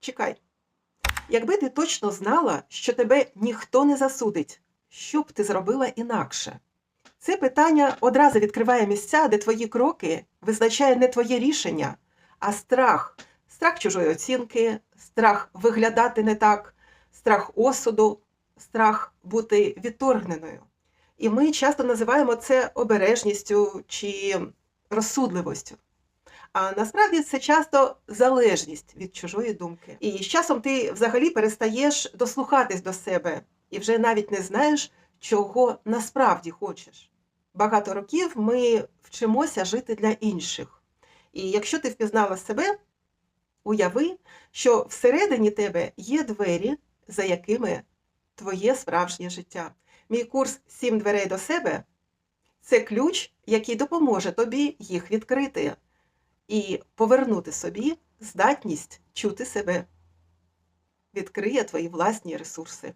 Чекай. Якби ти точно знала, що тебе ніхто не засудить, що б ти зробила інакше? Це питання одразу відкриває місця, де твої кроки визначає не твоє рішення, а страх. Страх чужої оцінки, страх виглядати не так, страх осуду, страх бути відторгненою. І ми часто називаємо це обережністю чи розсудливостю. А насправді це часто залежність від чужої думки. І з часом ти взагалі перестаєш дослухатись до себе і вже навіть не знаєш, чого насправді хочеш. Багато років ми вчимося жити для інших. І якщо ти впізнала себе, уяви, що всередині тебе є двері, за якими твоє справжнє життя. Мій курс Сім дверей до себе це ключ, який допоможе тобі їх відкрити і повернути собі здатність чути себе. Відкриє твої власні ресурси.